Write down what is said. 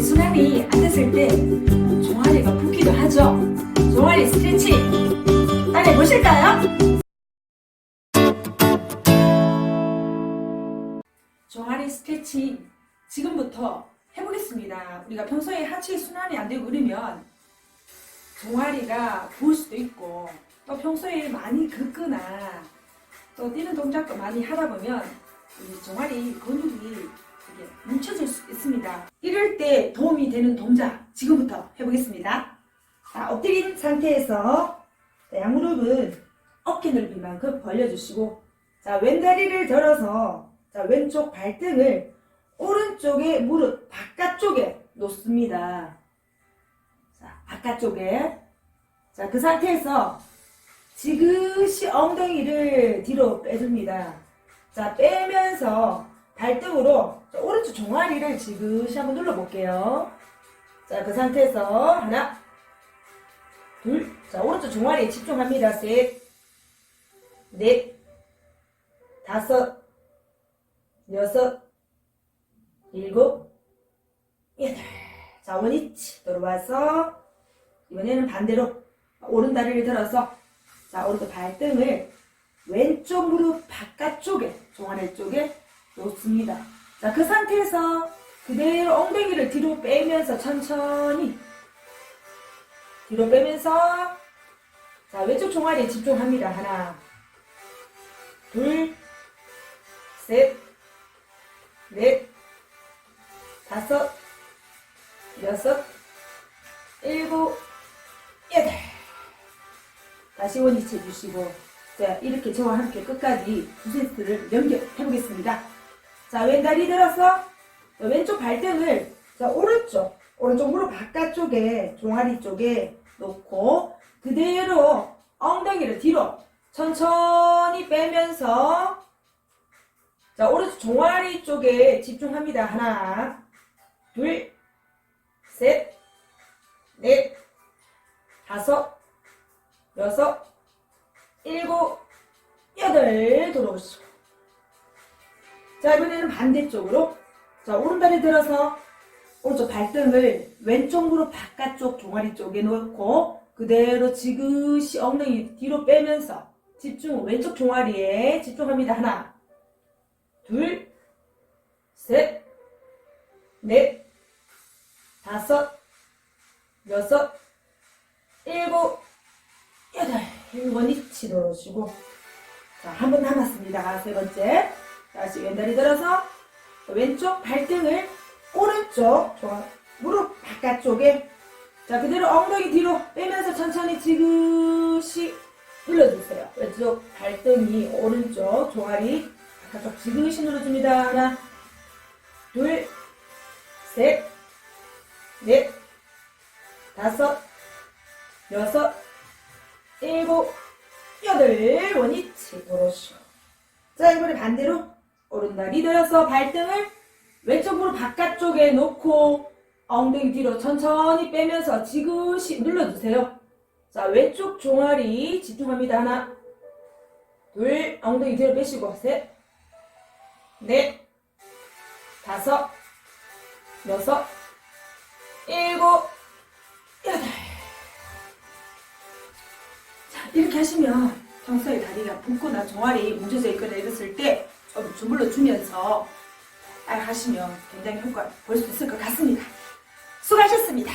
순환이 안 됐을 때 종아리가 붓기도 하죠. 종아리 스트레칭 따라 해보실까요? 종아리 스트레칭 지금부터 해보겠습니다. 우리가 평소에 하체 순환이 안 되고 그러면 종아리가 부을 수도 있고 또 평소에 많이 긁거나 또 뛰는 동작도 많이 하다 보면 이 종아리 근육이 이게 뭉쳐질 수 있습니다. 이럴 때 도움이 되는 동작 지금부터 해보겠습니다. 자, 엎드린 상태에서 자, 양무릎은 어깨 넓이만큼 벌려주시고 자, 왼다리를 들어서 자, 왼쪽 발등을 오른쪽에 무릎 바깥쪽에 놓습니다. 자, 바깥쪽에. 자, 그 상태에서 지그시 엉덩이를 뒤로 빼줍니다. 자, 빼면서 발등으로 자, 오른쪽 종아리를 지그시 한번 눌러볼게요. 자, 그 상태에서 하나, 둘, 자, 오른쪽 종아리에 집중합니다. 셋, 넷, 다섯, 여섯, 일곱, 여덟. 자, 원위치 들어와서 이번에는 반대로 오른 다리를 들어서 자, 오른쪽 발등을 왼쪽 무릎 바깥쪽에 종아리 쪽에 놓습니다. 자, 그 상태에서 그대로 엉덩이를 뒤로 빼면서 천천히 뒤로 빼면서 자, 왼쪽 종아리에 집중합니다. 하나, 둘, 셋, 넷, 다섯, 여섯, 일곱, 여덟. 다시 원위치 해주시고, 자, 이렇게 저와 함께 끝까지 두 세트를 연결해 보겠습니다. 자, 왼다리 들어서, 자, 왼쪽 발등을, 자, 오른쪽, 오른쪽 무릎 바깥쪽에, 종아리 쪽에 놓고, 그대로 엉덩이를 뒤로 천천히 빼면서, 자, 오른쪽 종아리 쪽에 집중합니다. 하나, 둘, 셋, 넷, 다섯, 여섯, 일곱, 여덟 돌아오시고. 자, 이번에는 반대쪽으로. 자, 오른다리 들어서 오른쪽 발등을 왼쪽 무릎 바깥쪽 종아리 쪽에 놓고 그대로 지그시 엉덩이 뒤로 빼면서 집중, 왼쪽 종아리에 집중합니다. 하나, 둘, 셋, 넷, 다섯, 여섯, 일곱, 여덟. 원위치 놓으시고. 자, 한 번 남았습니다. 세 번째. 다시 왼다리 들어서 왼쪽 발등을 오른쪽 좋아. 무릎 바깥쪽에 자, 그대로 엉덩이 뒤로 빼면서 천천히 지그시 눌러주세요. 왼쪽 발등이 오른쪽 종아리 바깥쪽 지그시 눌러줍니다. 하나, 둘, 셋, 넷, 다섯, 여섯, 일곱, 여덟. 원위치 도로시고. 자, 이번에 반대로 오른다리 들어서 발등을 왼쪽 무릎 바깥쪽에 놓고 엉덩이 뒤로 천천히 빼면서 지그시 눌러주세요. 자, 왼쪽 종아리 집중합니다. 하나, 둘, 엉덩이 뒤로 빼시고, 셋, 넷, 다섯, 여섯, 일곱, 여덟. 자, 이렇게 하시면 평소에 다리가 붓거나 종아리 뭉쳐져 있거나 이랬을 때 물러 주면서 딱 하시면 굉장히 효과 볼 수 있을 것 같습니다. 수고하셨습니다.